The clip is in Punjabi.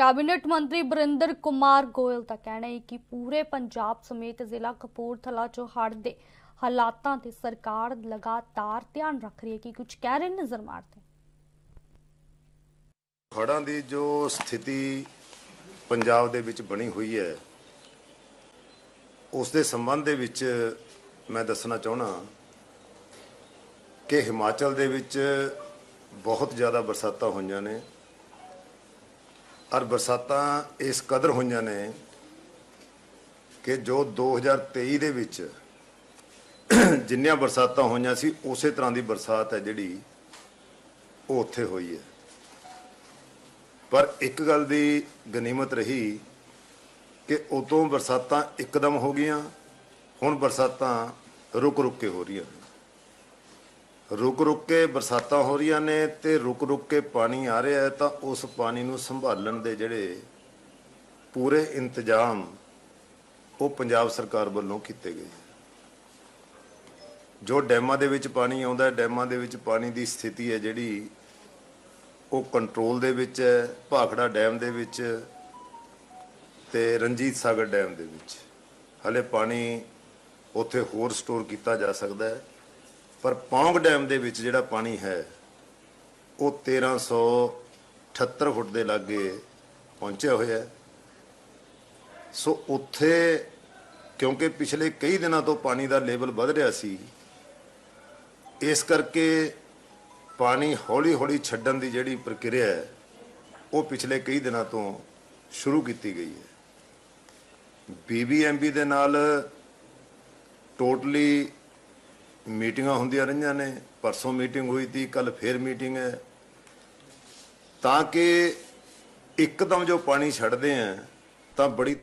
ਕੈਬਨਿਟ ਮੰਤਰੀ ਬਰਿੰਦਰ ਕੁਮਾਰ ਗੋਇਲ ਦਾ ਕਹਿਣਾ ਹੈ ਕਿ ਪੂਰੇ ਪੰਜਾਬ ਸਮੇਤ ਜ਼ਿਲ੍ਹਾ ਕਪੂਰਥਲਾ ਚੋਂ ਹੜ੍ਹ ਦੇ ਹਾਲਾਤਾਂ ਤੇ ਸਰਕਾਰ ਲਗਾਤਾਰ ਧਿਆਨ ਰੱਖ ਰਹੀ ਹੈ ਕਿ ਕੁਝ ਕਹਿ ਰਹੇ ਨਜ਼ਰ ਮਾਰਦੇ ਹੜ੍ਹਾਂ ਦੀ ਜੋ ਸਥਿਤੀ ਪੰਜਾਬ ਦੇ ਵਿੱਚ ਬਣੀ ਹੋਈ ਹੈ, ਉਸ ਦੇ ਸੰਬੰਧ ਦੇ ਵਿੱਚ ਮੈਂ ਦੱਸਣਾ ਚਾਹਣਾ ਕਿ ਹਿਮਾਚਲ ਦੇ ਵਿੱਚ ਬਹੁਤ ਜ਼ਿਆਦਾ ਬਰਸਾਤਾਂ ਹੋਈਆਂ ਨੇ। ਔਰ ਬਰਸਾਤਾਂ ਇਸ ਕਦਰ ਹੋਈਆਂ ਨੇ ਕਿ ਜੋ 2023 ਦੇ ਵਿੱਚ ਜਿੰਨੀਆਂ ਬਰਸਾਤਾਂ ਹੋਈਆਂ ਸੀ, ਉਸੇ ਤਰ੍ਹਾਂ ਦੀ ਬਰਸਾਤ ਹੈ ਜਿਹੜੀ ਉਹ ਉੱਥੇ ਹੋਈ ਹੈ। ਪਰ ਇੱਕ ਗੱਲ ਦੀ ਗਨੀਮਤ ਰਹੀ ਕਿ ਉਦੋਂ ਬਰਸਾਤਾਂ ਇੱਕਦਮ ਹੋ ਗਈਆਂ, ਹੁਣ ਬਰਸਾਤਾਂ ਰੁਕ ਰੁਕ ਕੇ ਹੋ ਰਹੀਆਂ ਰੁਕ ਰੁਕ ਕੇ ਬਰਸਾਤਾਂ ਹੋ ਰਹੀਆਂ ਨੇ ਤੇ ਰੁਕ ਰੁਕ ਕੇ ਪਾਣੀ ਆ ਰਿਹਾ ਹੈ ਤਾਂ ਉਸ ਪਾਣੀ ਨੂੰ ਸੰਭਾਲਣ ਦੇ ਜਿਹੜੇ ਪੂਰੇ ਇੰਤਜ਼ਾਮ ਉਹ ਪੰਜਾਬ ਸਰਕਾਰ ਵੱਲੋਂ ਕੀਤੇ ਗਏ ਜੋ ਡੈਮਾਂ ਦੇ ਵਿੱਚ ਪਾਣੀ ਆਉਂਦਾ ਹੈ, ਡੈਮਾਂ ਦੇ ਵਿੱਚ ਪਾਣੀ ਦੀ ਸਥਿਤੀ ਹੈ ਜਿਹੜੀ ਉਹ ਕੰਟਰੋਲ ਦੇ ਵਿੱਚ ਹੈ, ਭਾਖੜਾ ਡੈਮ ਦੇ ਵਿੱਚ ਤੇ ਰਣਜੀਤ ਸਾਗਰ ਡੈਮ ਦੇ ਵਿੱਚ। ਹਲੇ ਪਾਣੀ ਉੱਥੇ ਹੋਰ ਸਟੋਰ ਕੀਤਾ ਜਾ ਸਕਦਾ ਹੈ। ਪਰ ਪੌਂਗ ਡੈਮ ਦੇ ਵਿੱਚ ਜਿਹੜਾ ਪਾਣੀ ਹੈ, ਉਹ 1378 ਫੁੱਟ ਦੇ ਲਾਗੇ ਪਹੁੰਚਿਆ ਹੋਇਆ ਹੈ। ਸੋ ਉੱਥੇ ਕਿਉਂਕਿ ਪਿਛਲੇ ਕਈ ਦਿਨਾਂ ਤੋਂ ਪਾਣੀ ਦਾ ਲੈਵਲ ਵੱਧ ਰਿਹਾ ਸੀ, ਇਸ ਕਰਕੇ ਪਾਣੀ ਹੌਲੀ-ਹੌਲੀ ਛੱਡਣ ਦੀ ਜਿਹੜੀ ਪ੍ਰਕਿਰਿਆ ਹੈ, ਉਹ ਪਿਛਲੇ ਕਈ ਦਿਨਾਂ ਤੋਂ ਸ਼ੁਰੂ ਕੀਤੀ ਗਈ ਹੈ। ਬੀਬੀਐਮਬੀ ਦੇ ਨਾਲ ਟੋਟਲੀ ਮੀਟਿੰਗਾਂ ਹੁੰਦੀਆਂ ਰਹੀਆਂ ਨੇ, ਪਰਸੋਂ ਮੀਟਿੰਗ ਹੋਈ ਤੀ, ਕੱਲ ਫੇਰ ਮੀਟਿੰਗ ਹੈ। ਤਾਂ ਕਿ ਇੱਕਦਮ ਜੋ ਪਾਣੀ ਛੱਡਦੇ ਆ, ਤਾਂ ਬੜੀ